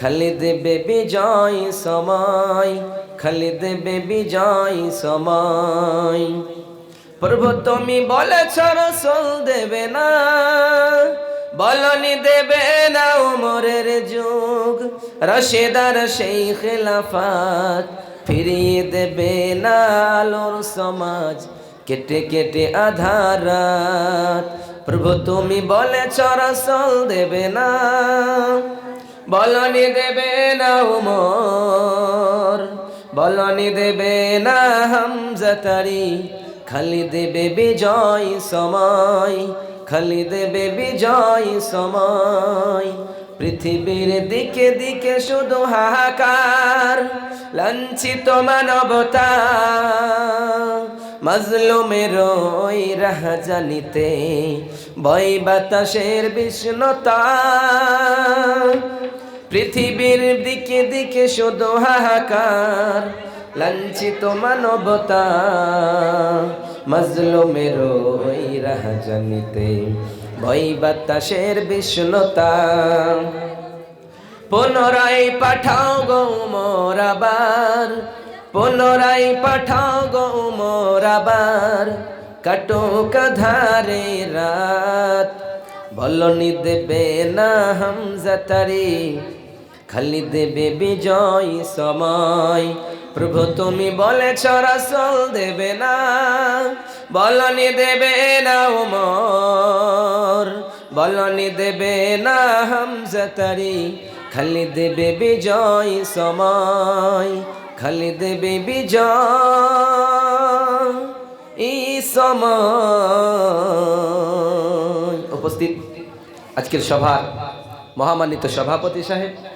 খালি দেবে বিজয় সময় খালি দেবে বিজয় সময়। প্রভু তুমি বলেছ রসল দেবে না, বলনি দেবে না উমরের যুগ। রশেদার সেই খেলাফাত ফিরিয়ে দেবে না আলোর সমাজ, কেটে কেটে আধারাত। প্রভু তুমি বলেছ রসল দেবে না বলনি দেবে না উমর, বলনি দেবে না হামজাতারি খালি দেবে বিজয় সময়, খালি দেবে বিজয় সময়। পৃথিবীর দিকে দিকে শুধু হাহাকার, লাঞ্ছিত মানবতা। মজলুমের ওই রাহাজানিতে বই বাতাসের বিষ্ণতা পৃথিবীর দিকে দিকে শুধু হাহাকার, লাঞ্ছিত মানবতা। মজলুমের ওই রাহাজানিতে বই বাতাসের বিষ্ণতা পুনরায় পাঠাও গো মোরাবার পুনরায় পাঠাও গো মোরাবার কাটো কাধারে রাত। বলনি দেবে না হামজাতারি খালি দেবে বিজয় সময়। প্রভু, তুমি বলেছ, রসল দেবে না। বলনি দেবে না উমর বলনি দেবে না হামজাতারি খালি দেবে বিজয় সময়। খালি দেবে বিজয় ই সময়। উপস্থিত আজকের সভার মহামান্বিত সভাপতি সাহেব।